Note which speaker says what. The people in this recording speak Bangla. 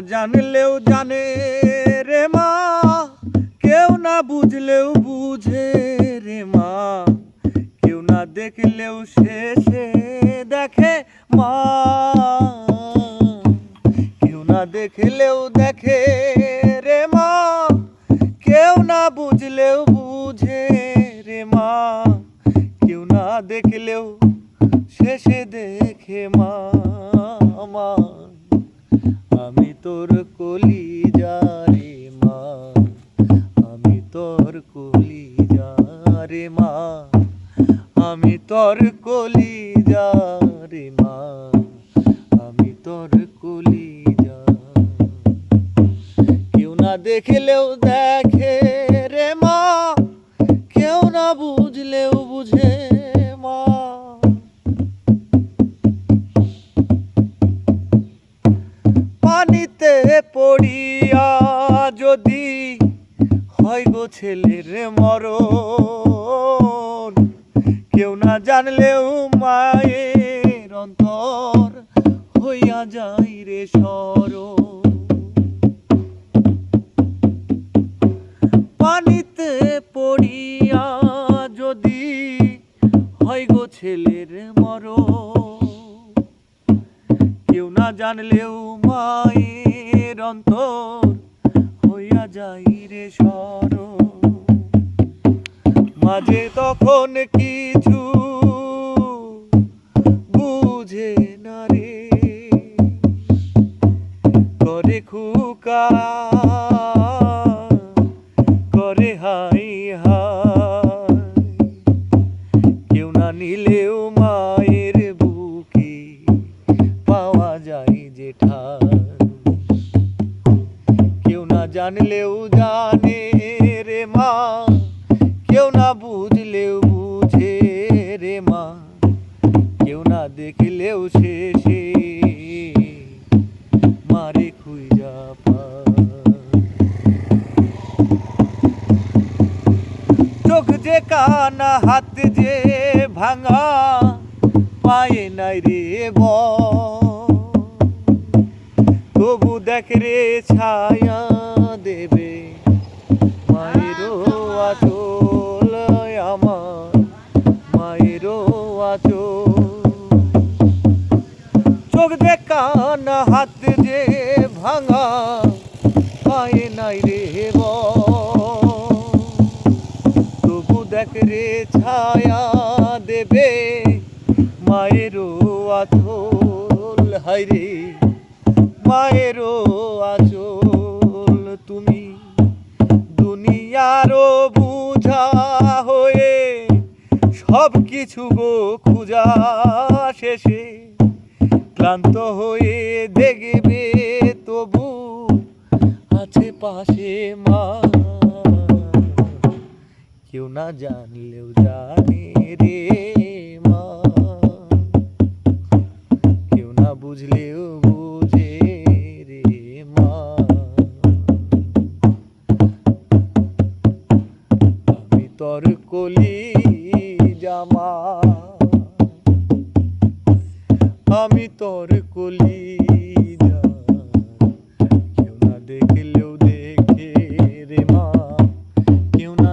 Speaker 1: জানলেও জানে রে মা, কেউ না বুঝলেও বুঝে রে মা। কেউ না দেখলেও শেষে দেখে মা। কেউ না দেখলেও দেখে রে মা। কেউ না বুঝলেও বুঝে রে মা। কেউ না দেখলেও শেষে দেখে মা। আমি তোর কলি রে মা, আমি তোর কলি রে মা, আমি তোর কলি রে মা, আমি তোর কলি যা কেউ না দেখলেও দেখে রে মা, কেউ না বুঝলেও বুঝে পানিতে পড়িয়া যদি হয় গো ছেলের মরণ, কেউ না জানলেও মায়ের অন্তর হইয়া যাই রে সরণ পানিতে পড়িয়া যদি হয় গো ছেলের মরণ জানলেও মায়ের অন্তর হইয়া যাই রে সর মাঝে তখন কিছু বুঝে না রে। করে খুকা, করে হাই হাই। কেউ না নিলেও ঠাই কেউ না জানলেও জানে রে মা, কেউ না বুঝলেও বুঝে রে মা, কেউ না দেখলেও শেষে মারে খুঁজা পায়। চোখ যে কানা, হাত যে ভাঙা, পায়ে নাই রে ব তবু দেখ রে ছায়া দেবে। মায়েরও আচল আমার আচল। চোখ কানা, হাত যে ভাঙা, পায়ে নাই রে তবু দেখ রে ছায়া দেবে, মায়েরও আচল হাইরে মায়েরও আচল তুমি দুনিয়ারও বুঝা হয়ে সব কিছু গো খুঁজা শেষে ক্লান্ত হয়ে দেখবে তবু আছে পাশে মা। কেউ না জানলেও জানে রে মা। কেউ না বুঝলেও বুঝে তোর কলি জামা। আমি তোর কলি কেউ না দেখলেও দেখে রে মা। কেউ না